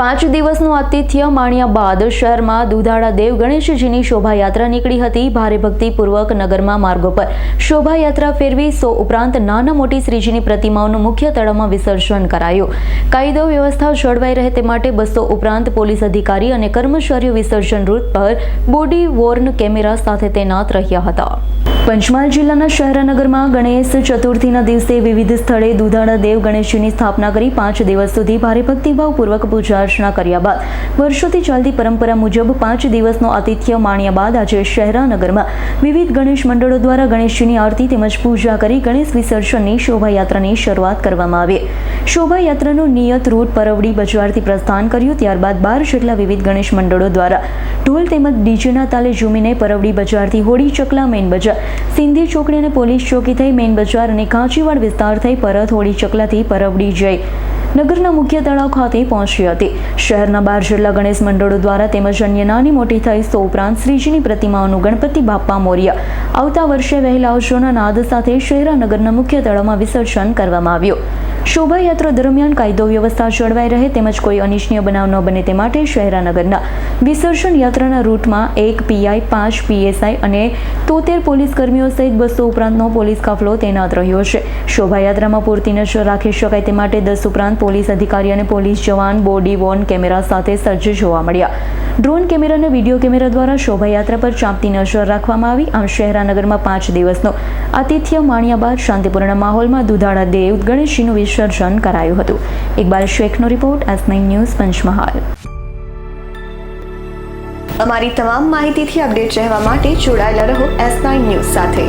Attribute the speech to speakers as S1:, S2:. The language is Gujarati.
S1: પાંચ દિવસનું આતિથ્ય માણ્યા બાદ શહેરમાં દુધાળા દેવ ગણેશજીની શોભાયાત્રા નીકળી હતી. ભારે ભક્તિપૂર્વક નગરમાં માર્ગો પર શોભાયાત્રા ફેરવી સો ઉપરાંત નાના મોટી શ્રીજીની પ્રતિમાઓનું મુખ્ય તળાવમાં વિસર્જન કરાયું. કાયદો વ્યવસ્થા જળવાઈ રહે તે માટે બસો ઉપરાંત પોલીસ અધિકારી અને કર્મચારીઓ વિસર્જન રૂટ પર બોડી વોર્ન કેમેરા સાથે તૈનાત રહ્યા હતા. પંચમહાલ જિલ્લાના શહેરાનગરમાં ગણેશ ચતુર્થીના દિવસે વિવિધ સ્થળે દુધાળા દેવ ગણેશજીની સ્થાપના કરી પાંચ દિવસ સુધી ભારે ભક્તિભાવપૂર્વક પૂજા અર્ચના કર્યા બાદ વર્ષોથી ચાલતી પરંપરા મુજબ પાંચ દિવસનો આતિથ્ય માણ્યા બાદ આજે શહેરાનગરમાં વિવિધ ગણેશ મંડળો દ્વારા ગણેશજીની આરતી તેમજ પૂજા કરી ગણેશ વિસર્જનની શોભાયાત્રાની શરૂઆત કરવામાં આવી. શોભાયાત્રાનું નિયત રૂટ પરવડી બજારથી પ્રસ્થાન કર્યું, ત્યારબાદ બાર જેટલા વિવિધ ગણેશ મંડળો દ્વારા ઢોલ તેમજ ડીજેના તાલે ઝૂમીને પરવડી બજારથી હોળી ચકલા મેઇન બજાર સિંધી ચોકડી અને પોલીસ ચોકી થઈ મેઇન બજાર અને કાંચીવાડ વિસ્તાર થઈ પરત હોળી ચકલાથી પરવડી જઈ. નગરના મુખ્ય તળાવ ખાતે પહોંચી હતી. શહેરના બાર જેટલા ગણેશ મંડળો દ્વારા તેમજ અન્ય નાની મોટી થઈ સો ઉપરાંત શ્રીજીની પ્રતિમાઓનું ગણપતિ બાપ્પા મોર્યા. આવતા વર્ષે વહેલા ઉત્સવના નાદ સાથે શહેરાનગરના મુખ્ય તળાવમાં વિસર્જન કરવામાં આવ્યું. શોભાયાત્રા દરમિયાન કાયદો વ્યવસ્થા જળવાઈ રહે તેમજ કોઈ અનિચ્છનીય બનાવ ન બને તે માટે શહેરાનગરના વિસર્જન યાત્રાના રૂટમાં એક પીઆઈ, પાંચ પીએસઆઈ અને તોતેર પોલીસ કર્મીઓ સહિત બસો ઉપરાંતનો પોલીસ કાફલો તૈનાત રહ્યો છે. શોભાયાત્રામાં પૂરતી નજર રાખી શકાય તે માટે દસ ઉપરાંત પોલીસ અધિકારી અને પોલીસ જવાન, બોડી વોર્ન કેમેરા સાથે સજ્જ જોવા મળ્યા. ડ્રોન કેમેરા અને વીડિયો કેમેરા દ્વારા શોભાયાત્રા પર ચાંપતી નજર રાખવામાં આવી. આમ શહેરાનગરમાં પાંચ દિવસનો આતિથ્ય માણ્યા બાદ શાંતિપૂર્ણ માહોલમાં દુધાળા દેવ ગણેશજીનું વિસર્જન કરાયું હતું. Iqbal શેખનો report S nine news Panchmahal.
S2: અમારી તમામ માહિતીથી અપડેટ રહેવા માટે જોડાયેલા રહો એસ નાઇન ન્યૂઝ સાથે.